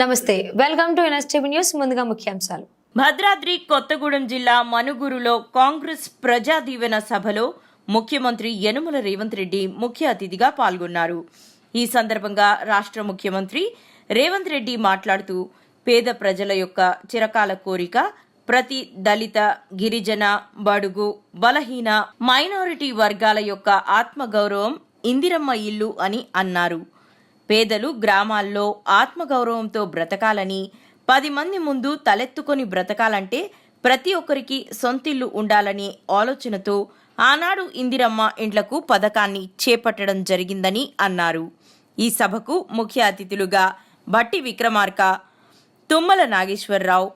నమస్తే welcome to NSTV news ముందుగా ముఖ్యాంశాలు. భద్రాద్రి కొత్తగూడెం జిల్లా మనుగురులో కాంగ్రెస్ ప్రజా దీవెన సభలో ముఖ్యమంత్రి యనుమల రేవంత్ రెడ్డి ముఖ్య అతిథిగా పాల్గొన్నారు. ఈ సందర్భంగా రాష్ట్ర ముఖ్యమంత్రి రేవంత్ రెడ్డి మాట్లాడుతూ పేద ప్రజల యొక్క చిరకాల కోరిక ప్రతి దళిత గిరిజన బడుగు బలహీన మైనారిటీ వర్గాల యొక్క ఆత్మగౌరవం ఇందిరమ్మ ఇల్లు అని అన్నారు. పేదలు గ్రామాల్లో ఆత్మగౌరవంతో బ్రతకాలని పది మంది ముందు తలెత్తుకొని బ్రతకాలంటే ప్రతి ఒక్కరికి సొంతిల్లు ఉండాలనే ఆలోచనతో ఆనాడు ఇందిరమ్మ ఇండ్లకు పథకాన్ని చేపట్టడం జరిగిందని అన్నారు. ఈ సభకు ముఖ్య అతిథులుగా బట్టి విక్రమార్క తుమ్మల నాగేశ్వరరావు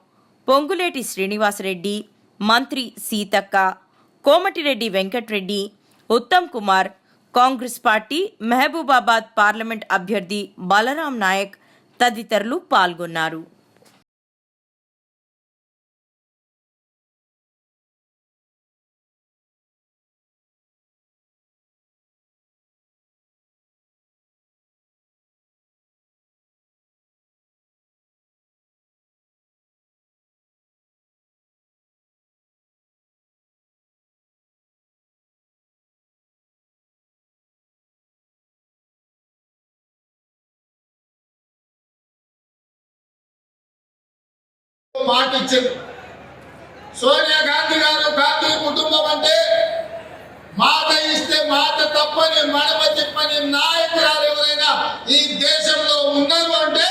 పొంగులేటి శ్రీనివాసరెడ్డి మంత్రి Seethakka Komatireddy Venkat Reddy Uttam Kumar Congress party Mahabubabad parliament అభ్యర్థి బలరాం నాయక్ తదితరులు పాల్గొన్నారు. మాట ఇచ్చింది సోనియా గాంధీ గారు గాంధీ కుటుంబం అంటే మాట ఇస్తే మాట తప్పని మడమ చెప్పని నాయకురాలు ఎవరైనా ఈ దేశంలో ఉన్నారు అంటే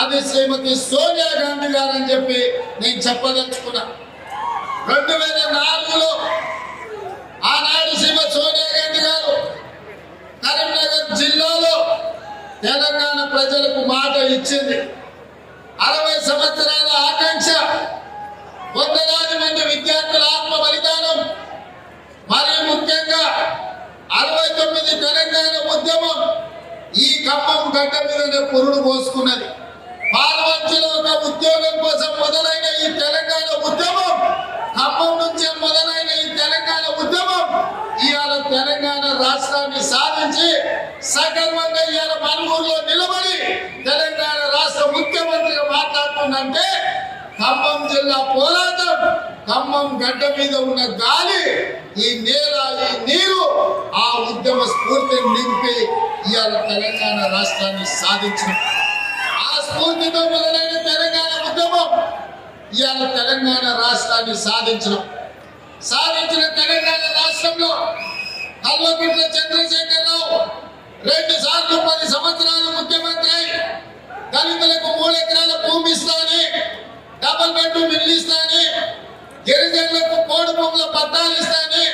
అది శ్రీమతి సోనియా గాంధీ గారు అని చెప్పి నేను చెప్పదలుచుకున్నా. రెండు వేల నాలుగులో ఆనాడు శ్రీమతి సోనియా గాంధీ గారు కరీంనగర్ జిల్లాలో తెలంగాణ ప్రజలకు మాట ఇచ్చింది. అరవై సంవత్సరాల ఆకాంక్ష తొమ్మిది తెలంగాణ ఉద్యమం ఈ ఖమ్మం గడ్డ మీదనే పురుడు పోసుకున్నది. పాల్వంచలో ఒక ఉద్యోగం కోసం మొదలైన ఈ తెలంగాణ ఉద్యమం ఖమ్మం నుంచే మొదలైన ఈ తెలంగాణ ఉద్యమం ఇవాళ తెలంగాణ రాష్ట్రాన్ని సాధించి సగర్వంగా ఇవాళ మనుగూరులో నిలబడి తెలంగాణ రాష్ట్ర ముఖ్యమంత్రిగా మాట్లాడుతుందంటే ఖమ్మం జిల్లా పోరాటం ఖమ్మం గడ్డ మీద ఉన్న గాలి ఈ నేల ఈ నీరు ఆ ఉద్యమ స్ఫూర్తిని నింపి ఇవాళ తెలంగాణ రాష్ట్రాన్ని సాధించిన ఆ స్ఫూర్తితో మొదలైన తెలంగాణ ఉద్యమం ఇవాళ తెలంగాణ రాష్ట్రాన్ని సాధించడం సాధించిన తెలంగాణ రాష్ట్రంలో కల్వకుంట్ల చంద్రశేఖరరావు రెండు సార్లు పది సంవత్సరాలు ముఖ్యమంత్రి దళితులకు మూడు ఎకరాల భూమి ఇస్తాని డబల్ బెడ్రూమ్ ఇల్లు ఇస్తాని. గిరిజనులకు కోడి భూముల పట్టాలు ఇస్తాని.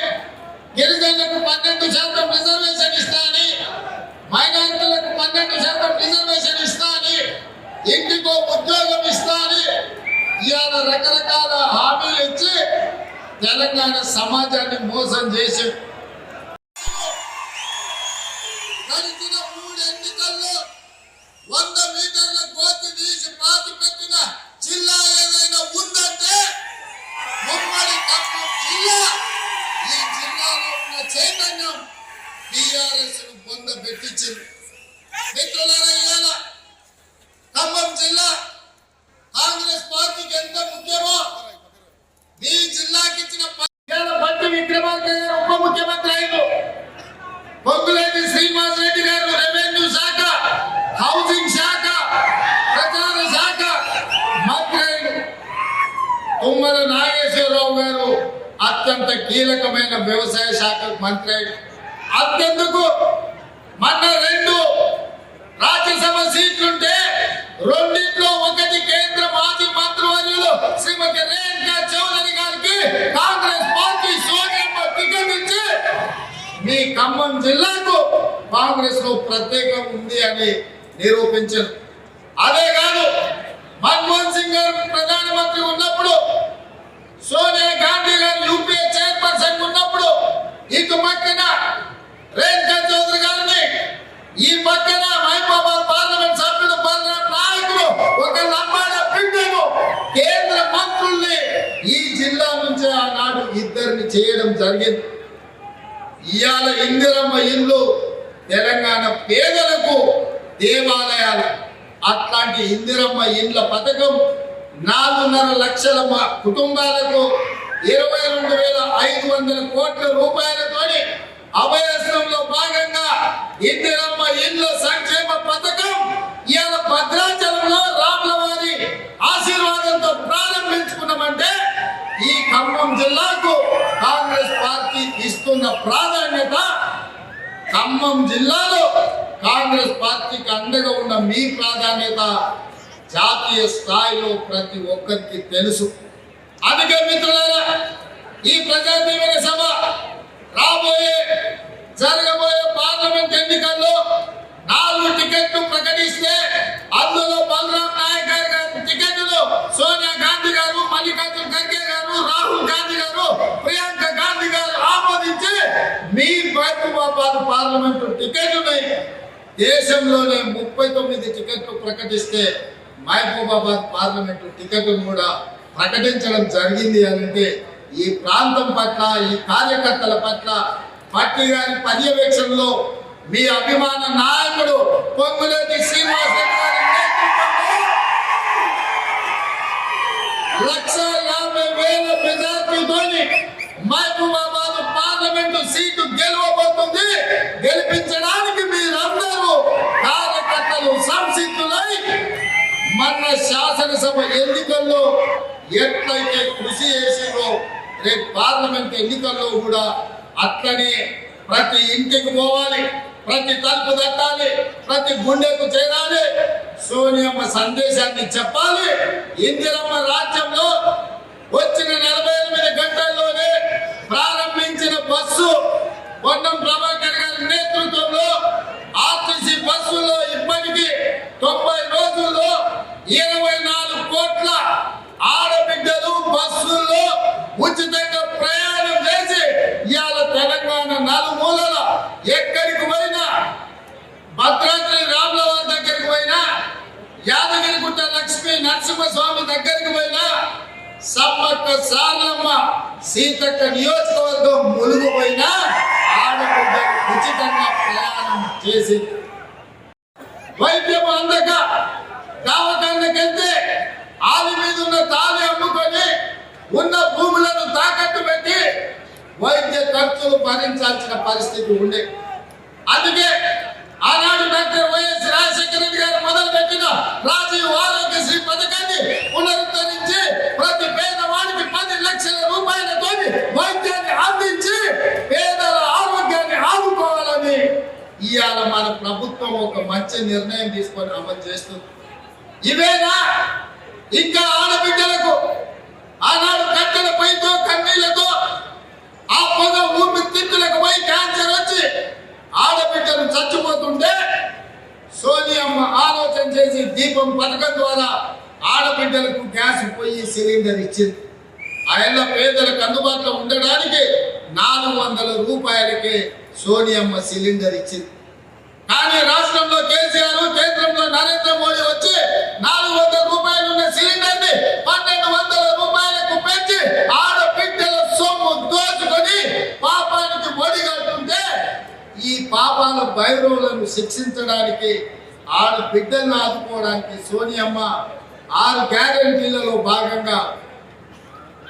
గిరిజనులకు పన్నెండు శాతం రిజర్వేషన్ ఇస్తాని. మైనారిటీలకు పన్నెండు శాతం రిజర్వేషన్ ఇస్తాని. ఇంటికో ఉద్యోగం ఇస్తాని. ఇవాళ రకరకాల హామీలు ఇచ్చి తెలంగాణ సమాజాన్ని మోసం చేసి గడిచిన మూడు ఎన్నికల్లో వంద మీటర్ల గోతి తీసి పాతి పెట్టిన జిల్లా ఏదైనా ఉందంటే ఉమ్మడి ఖమ్మం జిల్లా. ఈ జిల్లాలో ఉన్న చైతన్యం టిఆర్ఎస్ను పొంద పెట్టించింది. మిత్రులారా ఇవాళ ఖమ్మం జిల్లా కాంగ్రెస్ పార్టీకి ఎంత ముఖ్యమో మీ జిల్లాకి ఇచ్చిన ప- ఇవాళ బట్టి విక్రమార్క గారు ఉప ముఖ్యమంత్రి అయ్యారు పొంగులేటి శ్రీనివాస్ రెడ్డి గారు రెవెన్యూ శాఖ హౌసింగ్ శాఖ ప్రచార శాఖ మంత్రి అయ్యారు. తుమ్మల నాగేశ్వరరావు గారు అత్యంత కీలకమైన వ్యవసాయ మంత్రి అంతెందుకు? మన రెండు రాజ్యసభ సీట్లుంటే రెండిట్లో ఒకటి కేంద్ర మాజీ మంత్రివర్యులు శ్రీమతి రేణుకా చౌదరి గారికి కాంగ్రెస్ పార్టీ సోనియమ్మ టికెట్ ఇచ్చి మీ ఖమ్మం జిల్లాకు కాంగ్రెస్లో ప్రత్యేకం ఉంది అని నిరూపించారు. అదే కాదు మన్మోహన్ సింగ్ గారు ప్రధానమంత్రి ఉన్నప్పుడు సోనియా గాంధీ గారు యూపీఏ చైర్పర్సన్ ఉన్నప్పుడు ఇటు పక్కన రేణుకా చౌదరి గారిని ఈ పక్కన మహబూబాబాద్ పార్లమెంట్ సభ్యుడు బలరాం నాయకుడు ఒక లంబాడ బిడ్డను కేంద్ర మంత్రుల్ని ఈ జిల్లా నుంచి ఆనాడు ఇద్దరిని చేయడం జరిగింది. ఇవాళ ఇందిరమ్మ ఇల్లు తెలంగాణ పేదలకు దేవాలయాలు. అట్లాంటి ఇందిరమ్మ ఇండ్ల పథకం నాలుగున్నర లక్షల కుటుంబాలకు ఇరవై రెండు వేల ఐదు వందల కోట్ల రూపాయలతోని అభయస్తంలో భాగంగా ఇందిరమ్మ ఇండ్ల సంక్షేమ పథకం ఇవాళ భద్రాచలంలో రాముల వారి ఆశీర్వాదంతో ప్రారంభించుకున్నామంటే ఈ ఖమ్మం జిల్లాకు కాంగ్రెస్ పార్టీ ఇస్తున్న ప్రాధాన్యత ఖమ్మం జిల్లాలో కాంగ్రెస్ పార్టీకి అండగా ఉన్న మీ ప్రాధాన్యత జాతీయ స్థాయిలో ప్రతి ఒక్కరికి తెలుసు. అందుకే మిత్రులారా ఈ ప్రజా దీవెన సభ రాబోయే జరగబోయే పార్లమెంట్ ఎన్నికల్లో నాలుగు టికెట్లు ప్రకటిస్తే అందులో బలరాం నాయక్ గారి టికెట్లు సోనియా గాంధీ గారు మల్లికార్జున ఖర్గే గారు రాహుల్ గాంధీ గారు ప్రియాంక గాంధీ గారు ఆమోదించి మీ మహబూబాబాద్ పార్లమెంటు టికెట్లుని. దేశంలోనే ముప్పై తొమ్మిది టికెట్లు ప్రకటిస్తే మహబూబాబాద్ పార్లమెంటు టికెట్ను కూడా ప్రకటించడం జరిగింది అంటే ఈ ప్రాంతం పట్ల ఈ కార్యకర్తల పట్ల పార్టీ గారి పర్యవేక్షణలో మీ అభిమాన నాయకుడు పొంగులేటి శ్రీనివాస లక్ష యాభై వేల మెజార్టీతోని మహబూబాబాద్ పార్లమెంటు సీటు గెలవబోతుంది. గెలిపించడానికి శాసనసభ ఎన్నికల్లో ఎట్లయితే కృషి చేసిందో రేపు పార్లమెంట్ ఎన్నికల్లో కూడా అట్లనే ప్రతి ఇంటికి పోవాలి ప్రతి తలుపు తట్టాలి ప్రతి గుండెకు చేరాలి. సోనియమ్మ సందేశాన్ని చెప్పాలి. ఇందిరమ్మ రాజ్యంలో వచ్చిన నలభై ఎనిమిది గంటల్లోనే ప్రారంభించిన బస్సు పొన్నం ప్రభాకర్ గారి నేతృత్వంలో ఆర్టీసీ బస్సులో ఇప్పటికీ తొంభై రోజుల్లో ఇరవై నాలుగు కోట్ల ఆడబిడ్డలు బస్సుల్లో ఉచితంగా ప్రయాణం చేసి ఇవాళ తెలంగాణ నలుమూలల ఎక్కడికి పోయినా భద్రాద్రి రాములవారి దగ్గరికి పోయినా యాదగిరిగుట్ట లక్ష్మీ నరసింహస్వామి దగ్గరికి పోయినా సమ్మక్క సారమ్మ సీతక్క నియోజకవర్గం ములుగుపోయినా ఆడబిడ్డ ఉచితంగా ప్రయాణం చేసి వైద్యం అందక దవాఖానకెళ్తే ఆది మీద ఉన్న తాళి అమ్ముకొని ఉన్న భూములను తాకట్టు పెట్టి వైద్య ఖర్చులు భరించాల్సిన పరిస్థితి ఉండే. అందుకే ఆనాడు డాక్టర్ వైఎస్ రాజశేఖర రెడ్డి గారు మొదలు పెట్టిన రాజీవ్ ఆరోగ్యశ్రీ పథకాన్ని పునరుద్ధరించి ప్రతి పేదవాడికి పది లక్షల రూపాయలతో వైద్యాన్ని అందించి పేదల ఆరోగ్యాన్ని ఆదుకోవాలని ఇవాళ మన ప్రభుత్వం ఒక మంచి నిర్ణయం తీసుకొని అమలు చేస్తుంది. ఇవేనా? ఇంకా ఆడబిడ్డలకు ఆనాడు కట్టెల పైతో కన్నీళ్ళతో ఆ పొగ ఊపిరితిత్తులకు పోయి క్యాన్సర్ వచ్చి ఆడబిడ్డలు చచ్చిపోతుంటే సోనియమ్మ ఆలోచన చేసి దీపం పథకం ద్వారా ఆడబిడ్డలకు గ్యాస్ పోయి సిలిండర్ ఇచ్చింది. ఆయన పేదలకు అందుబాటులో ఉండడానికి నాలుగు వందల రూపాయలకే సోనియమ్మ సిలిండర్ ఇచ్చింది. కానీ రాష్ట్రంలో కేసీఆర్ కేంద్రంలో నరేంద్ర మోడీ వచ్చి నాలుగు వందల రూపాయలు ఉన్న సిలిండర్ని పన్నెండు వందల రూపాయలకు పెంచి ఆడబిడ్డల సొమ్ము దోచుకొని పాపానికి ఒడిగడుతుంటే ఈ పాపాల భైరవులను శిక్షించడానికి ఆడబిడ్డలను ఆదుకోవడానికి సోనియమ్మ ఆరు గ్యారంటీలలో భాగంగా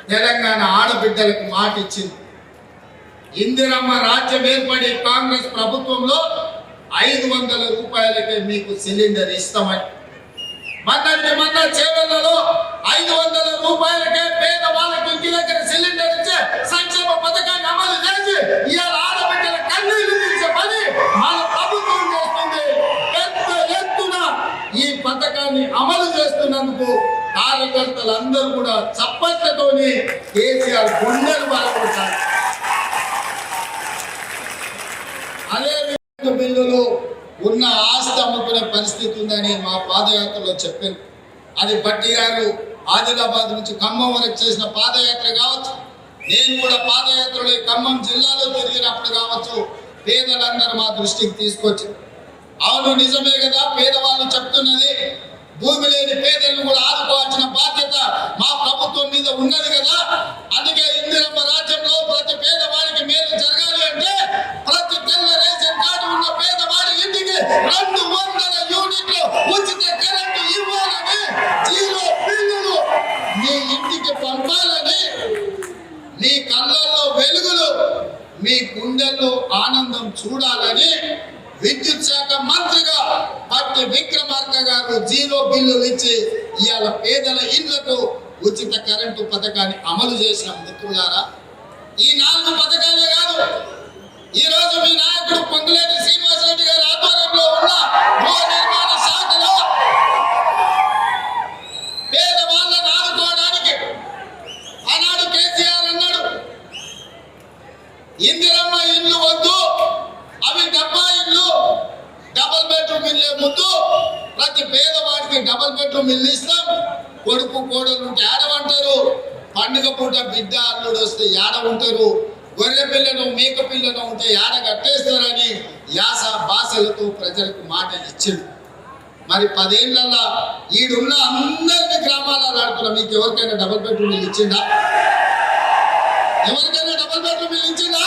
తెలంగాణ ఆడబిడ్డలకు మాట ఇచ్చింది ఇందిరమ్మ రాజ్యం ఏర్పడి కాంగ్రెస్ ప్రభుత్వంలో ఐదు వందల రూపాయలకే మీకు సిలిండర్ ఇస్తామని. మొన్నటి మొన్న చేవెళ్ళలో ఐదు వందల రూపాయలకే పేద పేదవాళ్ళకు ఇంటి దగ్గర సిలిండర్ ఇచ్చే సంక్షేమ పథకాన్ని అమలు చేసి ఇవాళ ఆడబిడ్డల కన్నీళ్ళు తీసే పని మన ప్రభుత్వం చేస్తుంది. పెద్ద ఎత్తున ఈ పథకాన్ని అమలు చేస్తున్నందుకు కార్యకర్తలందరూ కూడా చప్పట్లతోని కేసీఆర్ గుండెలు బలపడతారు అదే విద్యుత్ బిల్లులు ఉన్న ఆస్తి అమ్ముకునే పరిస్థితి ఉందని మా పాదయాత్రలో చెప్పాను. అది బట్టి గారు ఆదిలాబాద్ నుంచి ఖమ్మం వరకు చేసిన పాదయాత్ర కావచ్చు. నేను కూడా పాదయాత్రలో ఖమ్మం జిల్లాలో తిరిగినప్పుడు కావచ్చు పేదలందరూ మా దృష్టికి తీసుకొచ్చి అవును నిజమే కదా పేదవాళ్ళు చెప్తున్నది. భూమి లేని పేదలను కూడా ఆదుకోవాల్సిన బాధ్యత మా ప్రభుత్వం మీద ఉన్నది కదా. అందుకే ఉచిత కరెంటు పథకాన్ని అమలు చేసిన మిత్రులారా ఈ నాలుగు పథకాలే కాదు ఈ రోజు మీ నాయకుడు పొంగులేటి శ్రీనివాసరెడ్డి గారి ఆధ్వర్యంలో ఉన్న గృహ నిర్మాణ శాఖలో పేదవాళ్ళను ఆదుకోవడానికి ఆనాడు కేసీఆర్ అన్నాడు ఇందిరమ్మ ఇల్లు వద్దు అవి డబ్బా ఇల్లు డబల్ బెడ్రూమ్ ఇల్లే ముందు ప్రతి పేదవాడికి డబల్ బెడ్రూమ్ ఇల్లు ఇస్తాం కొడుకు కోడలు ఉంటే పండుగ పూట బిడ్డ అల్లుడు వస్తే యాడ ఉంటారు. గొర్రె పిల్లను మేక పిల్లను ఉంటే యాడ కట్టేస్తారని యాస భాషలతో ప్రజలకు మాట ఇచ్చిండు. మరి పదేళ్ళలో ఈడున్న అందరినీ గ్రామాలలో ఆడుతున్నా మీకు ఎవరికైనా డబుల్ బెడ్రూమ్ ఇచ్చిందా? ఎవరికైనా డబుల్ బెడ్రూమ్ ఇచ్చిందా?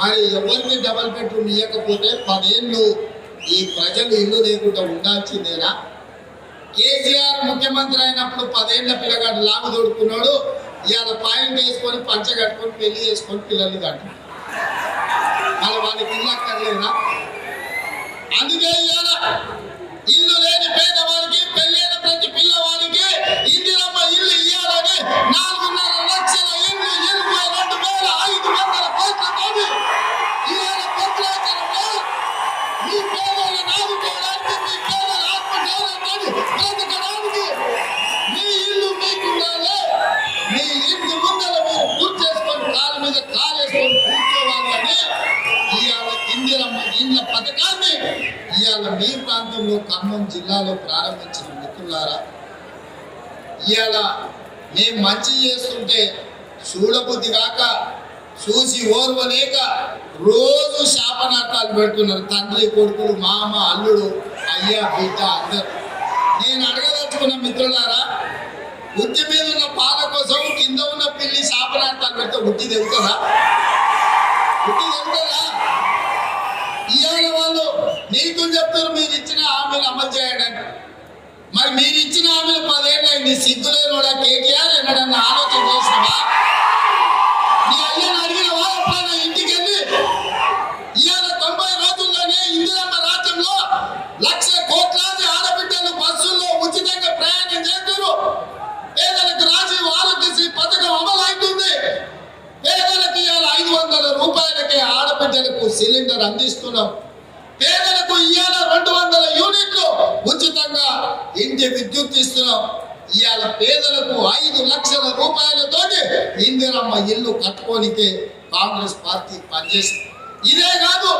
మరి ఎవరికి డబుల్ బెడ్రూమ్ ఇవ్వకపోతే పదేళ్ళు ఈ ప్రజలు ఇల్లు లేకుండా ఉండాల్సిందేనా? కేసీఆర్ ముఖ్యమంత్రి అయినప్పుడు పదేళ్ళ పిల్లగాడు లాగు దొడుకున్నాడు ఇవాళ పాయింట్ వేసుకొని పంచ కట్టుకొని పెళ్ళి చేసుకొని పిల్లలు కట్టు మరి వాళ్ళకి ఇల్లు అక్కర్లేదా? అందుకే ఇవాళ ఇల్లు లేని పేదవాడికి పెళ్ళైన ప్రతి పిల్లవాడికి ఇందిరమ్మ ఇల్లు ఇవ్వాలని నాలుగున్నర లక్షల ఇల్లు ఇరవై రెండు వేల ఐదు వందల చేసుకొని కాలు మీద కాలేసుకొని ఇవాళ ఇందిరమ్మ ఇళ్ళ పథకాన్ని ఇవాళ మీ ప్రాంతంలో ఖమ్మం జిల్లాలో ప్రారంభించిన మిత్రులారా ఇవాళ మేము మంచి చేస్తుంటే చూడబుద్ధి కాక చూసి ఓర్వలేక రోజు శాపనార్థాలు పెడుతున్నారు. తండ్రి కొడుకులు మామ అల్లుడు అయ్యా బిడ్డ అందరు. నేను అడగదలుచుకున్న మిత్రులారా ఉత్తి మీద ఉన్న పాల కోసం కింద ఉన్న పిల్లి శాపనార్థాలు పెడితే ఉత్తి తెలుతుందా? ఉత్తి తెలుతుందా? ఇవాళ వాళ్ళు నీతులు చెప్తారు మీరు ఇచ్చిన హామీలు అమలు చేయడానికి మరి మీరు ఇచ్చిన హామీలు పదేళ్ళైంది సిగ్గులేని కూడా కేటీఆర్ ఎన్నడన్నా ఆలోచన చేసినవా నీ అయ్యని అడిగినవా ఎప్పుడైనా ఇంటికి వెళ్ళి ఇవాళ తొంభై రోజుల్లోనే ఇందిరమ్మ రాజ్యంలో లక్ష కోట్లాది ఆడబిడ్డలు బస్సుల్లో ఉచితంగా ప్రయాణం చేస్తారు పేదలకు రాజీవ్ ఆరోగ్యశ్రీ పథకం అమలు అవుతుంది పేదలకు ఇవాళ ఐదు వందల రూపాయలకే ఆడబిడ్డలకు సిలిండర్ అందిస్తున్నాం పేదలకు ఇవాళ రెండు వందల యూనిట్లు ఉచితంగా ఇంటి విద్యుత్ ఇస్తున్నాం ఇవాళ పేదలకు ఐదు లక్షల రూపాయలతోటి ఇందిరమ్మ ఇల్లు అయితే కాంగ్రెస్ పార్టీ పనిచేసింది ఇదే కాదు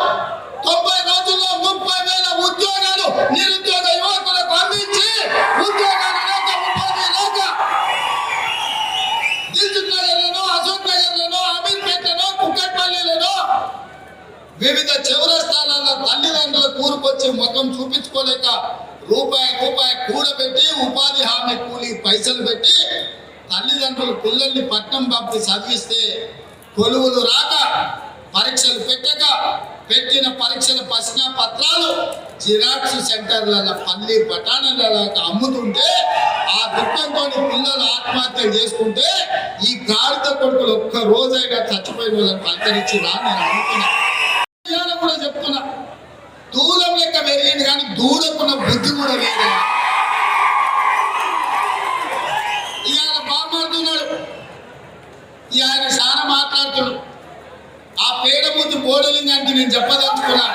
తొంభై రోజుల్లో ముప్పై వేల ఉద్యోగాలు నిరుద్యోగ యువకులకు అందించి ఉద్యోగాలు లేక ఉపాధి లేక దిల్సుఖ్ నగర్లను అశోక్ నగర్లను అమీర్పేటను కుక్కట్పల్లిలను వివిధ చౌరస్థానాల తల్లిదండ్రులు కూరుకొచ్చి ముఖం చూపించుకోలేక రూపాయి రూపాయి కూడబెట్టి ఉపాధి హామీ కూలి పైసలు పెట్టి తల్లిదండ్రులు పిల్లల్ని పట్నం పంపి చదివిస్తే కొలువులు రాక పరీక్షలు పెట్టక పెట్టిన పరీక్షల ప్రశ్న పత్రాలు జిరాక్స్ సెంటర్ల పల్లి బఠానీల అమ్ముతుంటే ఆ దుఃఖంతో పిల్లలు ఆత్మహత్య చేసుకుంటే ఈ గాడిద కొడుకులు ఒక్క రోజైనా చచ్చిపోయిన వాళ్ళని పలకరించిరా నేను అనుకున్నా కూడా చెప్తున్నా. దూరం లెక్క పెరిగింది కానీ దూడకున్న బుద్ధి కూడా లేదు ఇవాళ బాగుపడుతున్నాడు ఈ ఆయన చాలా మాట్లాడుతుడు ఆ పేడ బుద్ధి బోడలింగానికి నేను చెప్పదలుచుకున్నాను.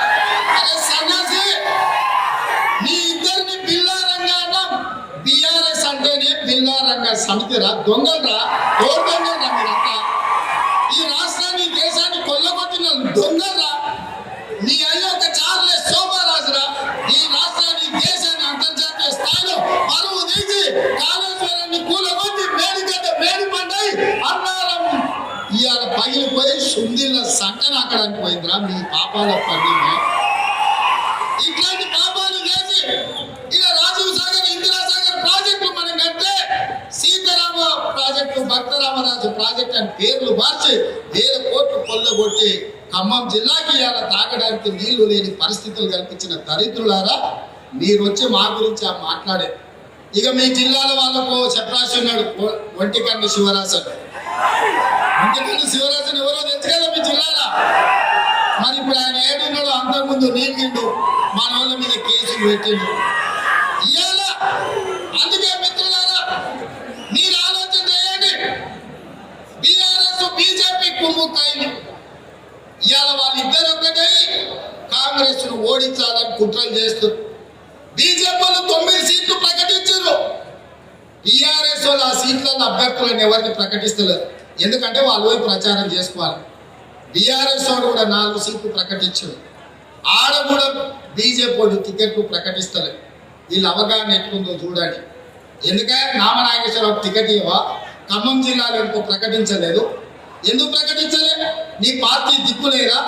అరే సన్యాసి మీ ఇద్దరిని బిల్లారంగా అన్నాం. బిఆర్ఎస్ అంటేనే బిల్లారంగా సమితిరా దొంగలరా? ఎవరు దొంగలరా సుందీల అక్కడానికి పోయిందిరా మీ పాపాల పని ఇట్లాంటి పాపాలు చేసి ఇలా రాజీవ్ సాగర్ ఇందిరా సాగర్ ప్రాజెక్టు మనం కంటే సీతారామ ప్రాజెక్టు భక్తరామరాజు ప్రాజెక్ట్ అని పేర్లు మార్చి వేల కోట్లు కొల్లగొట్టి ఖమ్మం జిల్లాకి ఇవాళ తాగడానికి నీళ్ళు లేని పరిస్థితులు కల్పించిన దరిద్రులారా మీరు వచ్చి మా గురించి ఆ మాట్లాడే. ఇక మీ జిల్లాల వాళ్ళకు చెప్పరాసి ఉన్నాడు ఒంటికండి శివరాసన్ ఇంతకుముందు శివరాజన్ ఎవరో తెలుసు కదా మీ జిల్లాలో మరి ఇప్పుడు ఆయన ఏడున్నాడు అంతకుముందు నీకిండు మన వాళ్ళ మీద కేసులు పెట్టిండు. ఇవాళ అందుకే మిత్రులారా మీరు ఆలోచన చేయండి. బీఆర్ఎస్ బీజేపీ కుమ్ముకాయలు ఇవాళ వాళ్ళిద్దరు ఒకటై కాంగ్రెస్ను ఓడించాలని కుట్రలు చేస్తారు బీజేపీ వాళ్ళు తొమ్మిది సీట్లు ప్రకటించారు టీఆర్ఎస్ వాళ్ళు ఆ సీట్లలో అభ్యర్థులను ఎవరిని ప్రకటిస్తలేరు. ఎందుకంటే వాళ్ళు పోయి ప్రచారం చేసుకోవాలి. బీఆర్ఎస్ వాడు కూడా నాలుగు సీట్లు ప్రకటించారు. ఆడ కూడా బీజేపీ వాళ్ళు టికెట్లు ప్రకటిస్తలేరు. వీళ్ళ అవగాహన ఎట్లుందో చూడండి. ఎందుకంటే నామనాగేశ్వరరావు టికెట్ ఇవ్వా ఖమ్మం జిల్లాలో ఇంకో ప్రకటించలేదు. ఎందుకు ప్రకటించలే? నీ పార్టీ దిక్కులేదా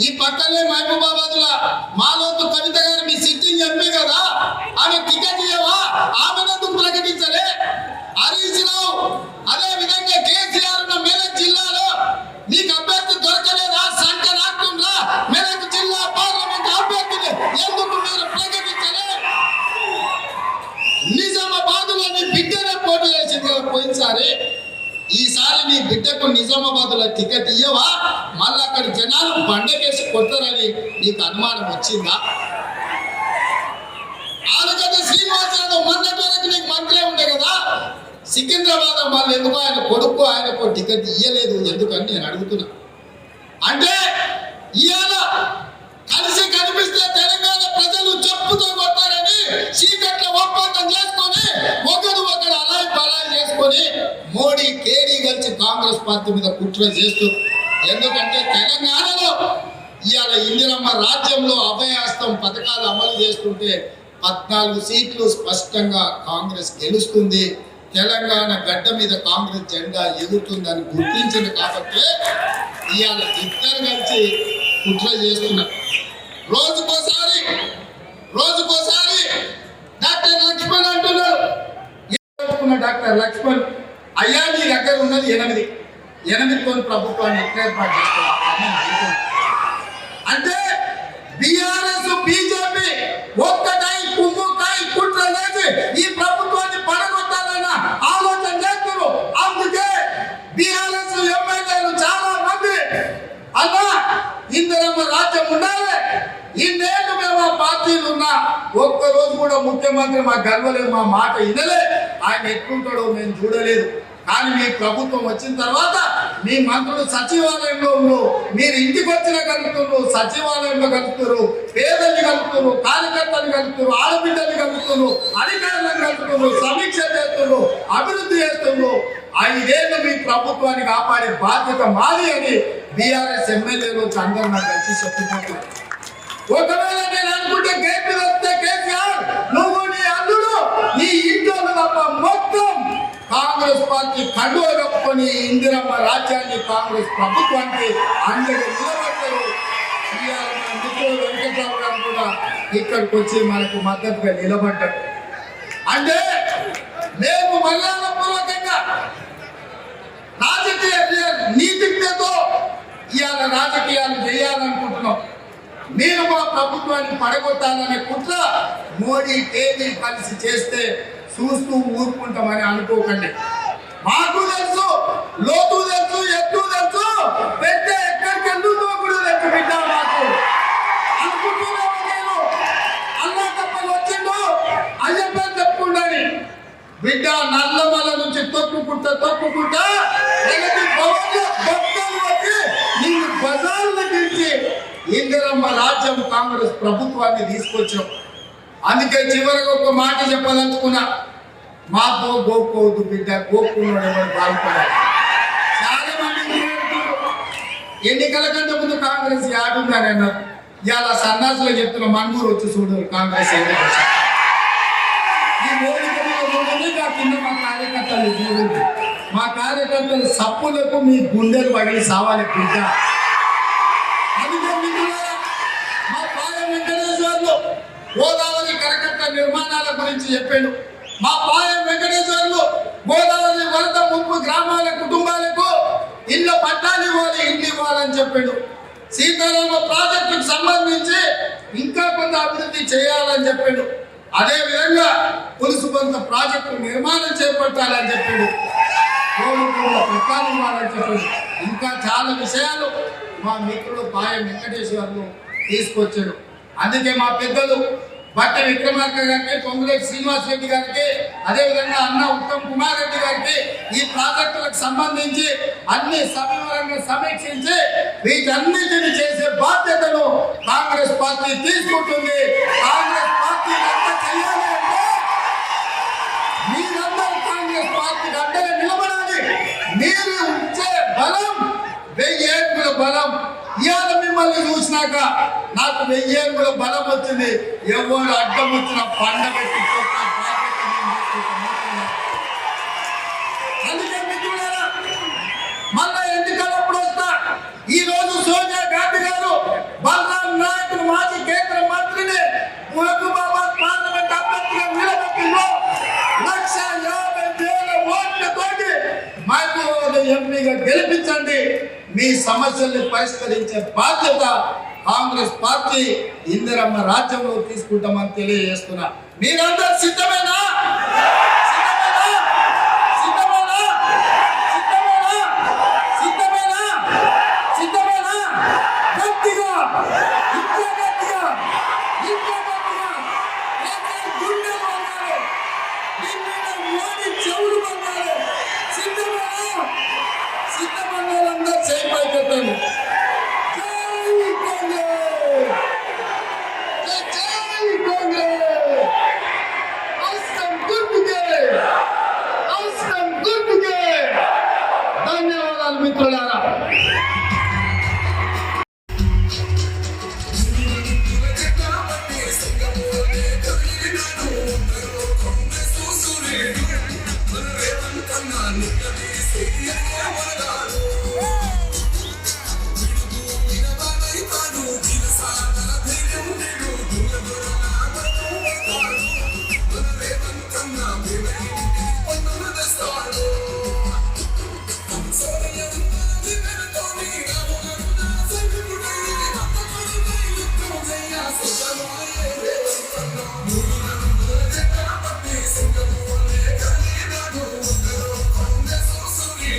ఈ పక్కనే మహబూబాబాద్ లా మాలోతు కవిత గారు మీ సిట్టింగ్ ఎంపీ కదా. ఆమె టికెట్ ఇవ్వవా ఆమెనందుకు ప్రకటించలే? హరీష్ రావు అదే విధంగా కేసీఆర్ ఉన్న మెదక్ జిల్లాలో నీకు అభ్యర్థి దొరకలేదా? సంఖ్య రాకుండా మెదక్ జిల్లా పార్లమెంట్ అభ్యర్థిని ఎందుకు మీరు ప్రకటించలే? నిజామాబాద్లో నీ బిడ్డనే పోటీ చేసింది కదా పోయినసారి? ఈసారి నీ బిడ్డకు నిజామాబాద్లో టికెట్ ఇయ్యవా? మళ్ళీ అక్కడ జనాలు బండకేసి కొడతారని నీకు అనుమానం వచ్చిందా? ఆలగడ్డ శ్రీనివాస యాదవ్ మొన్నటి వరకు నీకు మంత్రి ఉండే కదా? సికింద్రాబాద్ మళ్ళీ ఎందుకు ఆయన కొడుకు ఆయనకు టికెట్ ఇయ్యలేదు ఎందుకని నేను అడుగుతున్నా. అంటే ఇవాళ కలిసి కనిపిస్తే తెలంగాణ ప్రజలు చెప్పుతో కొట్టారని చీకట్ల ఒప్పందం చేసుకొని మోడీ కేడీ కలిసి కాంగ్రెస్ పార్టీ మీద కుట్ర చేస్తూ ఎందుకంటే తెలంగాణలో ఇవాళ ఇందిరమ్మ రాజ్యంలో అభయాస్తం పథకాలు అమలు చేస్తుంటే పద్నాలుగు సీట్లు స్పష్టంగా కాంగ్రెస్ గెలుస్తుంది. తెలంగాణ గడ్డ మీద కాంగ్రెస్ జెండా ఎగురుతుందని గుర్తించింది కాబట్టి ఇవాళ ఇద్దరు కలిసి కుట్ర చేస్తున్నారు. రోజుకోసారి రోజుకోసారి డాక్టర్ లక్ష్మణ్ అంటున్నారు. డాక్టర్ లక్ష్మణ్ అయ్యా నీ దగ్గర ఉన్నది ఎనిమిది. ఎనిమిదితో ప్రభుత్వాన్ని ఎట్లా ఏర్పాటు చేసుకోవాలి అంటే బిఆర్ఎస్ బీజేపీ ఒక్కటై కుమ్ముకై కుట్ర చేసి ఈ ప్రభుత్వాన్ని పడగొట్టాలన్న ఆలోచన చేస్తారు అందుకే బిఆర్ఎస్ ఎమ్మెల్యేలు చాలా మంది అన్నా ఇందిరమ్మ రాజ్యం ఉండాలి. ఇన్నేళ్ళు మేము ఆ పార్టీలు ఉన్నా ఒక్క రోజు కూడా ముఖ్యమంత్రి మా గర్వలేదు మా మాట ఇనలే ఆయన ఎట్లుంటాడో మేము చూడలేదు. కానీ మీ ప్రభుత్వం వచ్చిన తర్వాత మీ మంత్రులు సచివాలయంలో ఉన్నారు మీరు ఇంటికి వచ్చిన కలుగుతున్నారు సచివాలయంలో కలుగుతున్నారు పేదల్ని కలుపుతున్నారు కార్యకర్తలు కలుగుతున్నారు ఆడబిడ్డలు కలుపుతున్నారు అధికారులను కలుపుతున్నారు సమీక్ష చేస్తున్నారు అభివృద్ధి చేస్తున్నారు ఐదేళ్ళు మీ ప్రభుత్వాన్ని కాపాడే బాధ్యత మాది అని బీఆర్ఎస్ ఎమ్మెల్యేలు అందరూ నాకు కలిసి చెప్పుకుంటున్నారు. ఒకవేళ నేను అనుకుంటే గేట్ మీద వస్తే కేసీఆర్ నువ్వు నీ అల్లుడు నీ ఇంట్లో తప్ప మొత్తం కాంగ్రెస్ పార్టీ కండువ కప్పుకొని ఇందిరమ్మ రాజ్యాన్ని కాంగ్రెస్ ప్రభుత్వానికి అందరూ నిలబడతారు ఇవాళ వెంకటరావు గారు కూడా ఇక్కడికి వచ్చి మనకు మద్దతుగా నిలబడ్డారు. అంటే మేము మర్యాదపూర్వకంగా రాజకీయ నీతిజ్ఞతో ఇవాళ రాజకీయాలు చేయాలనుకుంటున్నాం. నేను మా ప్రభుత్వాన్ని పడగొట్టాలనే కుట్ర మోడీ కేంద్రీ కలిసి చేస్తే చూస్తూ ఊరుకుంటామని అనుకోకండి. మాకు తెలుసు లోతు తెలుసు ఎత్తు తెలుసు పెద్ద ఎక్కడికి ఎందుకు కూడా తెలుసు బిడ్డ మాకు? అనుకుంటున్నాను నేను? అల్లా తప్పని వచ్చిండు అయ్యప్ప చెప్పుకుండాని బిడ్డ నల్లమల నుంచి తొక్కుకుంటా తొక్కుకుంటా భక్తులు వచ్చి నిన్ను బజార్లు నుంచి ఇందిరమ్మ రాజ్యం కాంగ్రెస్ ప్రభుత్వాన్ని తీసుకొచ్చాం. అందుకే చివరికి ఒక మాట చెప్పదలుచుకున్నా మాతో గోక్కోవద్దు బిడ్డ గోక్కున్నాడు ఎవరు బాగుపడాలి చాలా మంది ఎన్నికల కంటే ముందు కాంగ్రెస్ యాడుందని అన్నారు. ఇవాళ సన్నాసులు చెప్తున్న మన్మూరు వచ్చి చూడు కాంగ్రెస్ ఈ కింద మా కార్యకర్తలు చూడండి. మా కార్యకర్తలు సప్పులకు మీ గుండెలు పడి సావాలి బిడ్డ. గోదావరి కరకట్ట నిర్మాణాల గురించి చెప్పాడు. మా పాలెం వెంకటేశ్వర్లు గోదావరి వరద ముప్పు గ్రామాల కుటుంబాలకు ఇళ్ళ పట్టాలు ఇవ్వాలి ఇల్లు ఇవ్వాలని చెప్పాడు. సీతారామ ప్రాజెక్టుకు సంబంధించి ఇంకా కొంత అభివృద్ధి చేయాలని చెప్పాడు. అదే విధంగా పులుసు కొంత ప్రాజెక్టు నిర్మాణం చేపట్టాలని చెప్పాడు. కోరుకున్న పట్టాలు ఇవ్వాలని చెప్పి ఇంకా చాలా విషయాలు మా మిత్రుడు పాయ వెంకటేశ్వర్లు తీసుకొచ్చాడు. అందుకే మా పెద్దలు బట్ట విక్రమార్క గారికి పొంగులేటి శ్రీనివాస్ రెడ్డి గారికి అదేవిధంగా అన్న ఉత్తమ్ కుమార్ రెడ్డి గారికి ఈ ప్రాజెక్టులకు సంబంధించి అన్ని సవివరంగా సమీక్షించి వీటన్నిటిని చేసే బాధ్యతను కాంగ్రెస్ పార్టీ తీసుకుంటుంది. ఇవాళ చూసినాక నాకు వెయ్యేళ్ళ బలం వచ్చింది. ఎవరు అడ్డం వచ్చిన పండ పెట్టి అందుకే మళ్ళా ఎన్నికలప్పుడు వస్తా. ఈ రోజు సోనియా గాంధీ గారు బలరాం నాయకుడు మాజీ కేంద్ర మంత్రిని మహబూబాబాద్ పార్లమెంట్ అభ్యర్థిగా నిలబెట్టిందో లక్ష యాభై వేల ఓట్లతోటి మహబూబాబాద్ ఎంపీగా గెలిపించండి. మీ సమస్యల్ని పరిష్కరించే బాధ్యత కాంగ్రెస్ పార్టీ ఇందిరమ్మ రాజ్యంలో తీసుకుంటామని తెలియజేస్తున్నా. మీరందరూ సిద్ధమేనా?